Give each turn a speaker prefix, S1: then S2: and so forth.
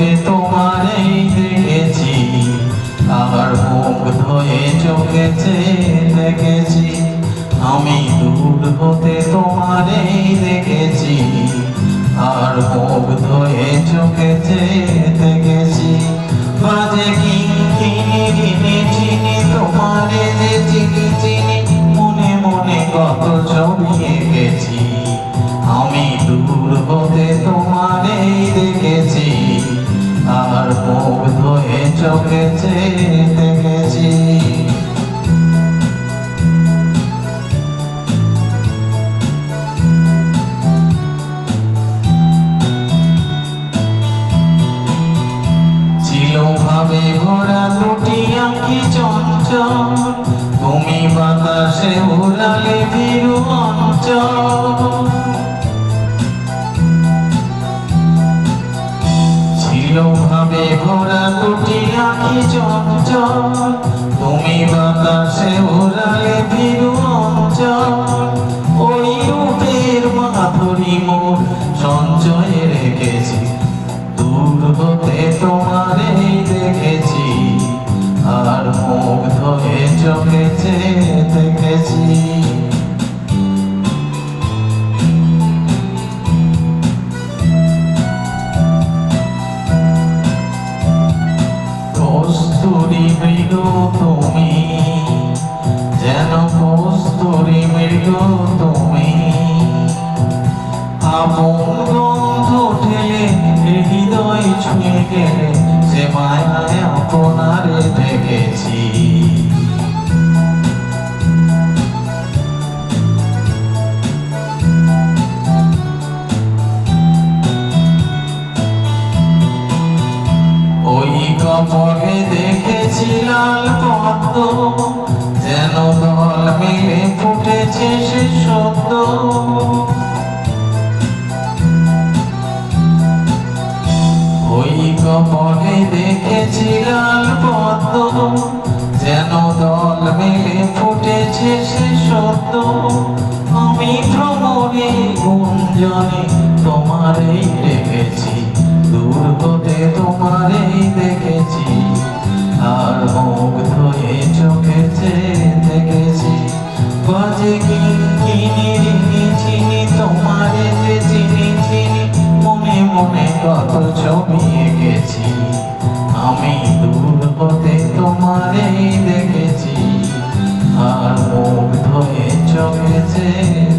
S1: চোখে তোমারই দেখেছি। আমার মুখ ধয়ে চোখে দেখেছি। আমি দূর হতে তোমারই দেখেছি। আর মুখ ধয়ে চোখে চোখেছে দেখেছি। ছিল ভাবে দুটি আঁখি চঞ্চল তুমি বাতাসে উড়ালে ভীরু অঞ্চল। চঞ্চল তুমি সঞ্চয়ে রেখেছি। দূর হতে দেখেছি আর মুগ্ধ হয়ে চোখেছে দেখেছি। আপন হৃদয় ছুঁয়ে সে আপনারে দেখেছি ওই কপলে দেখেছি ওই কপলে দেখেছি লাল পদ্ম যেন দল মিলে ফুটেছে সে সত্য আমি ভ্রমণে গুঞ্জনে তোমারেই দেখেছি, দূর তোমারেই দেখেছি, আর মুগ্ধ হয়ে চোখেছে দেখেছি। বাজে কিনি রিনি চিনি তোমারে যে চিনি চিনি, মনে মনে কত ছবি দেখেছি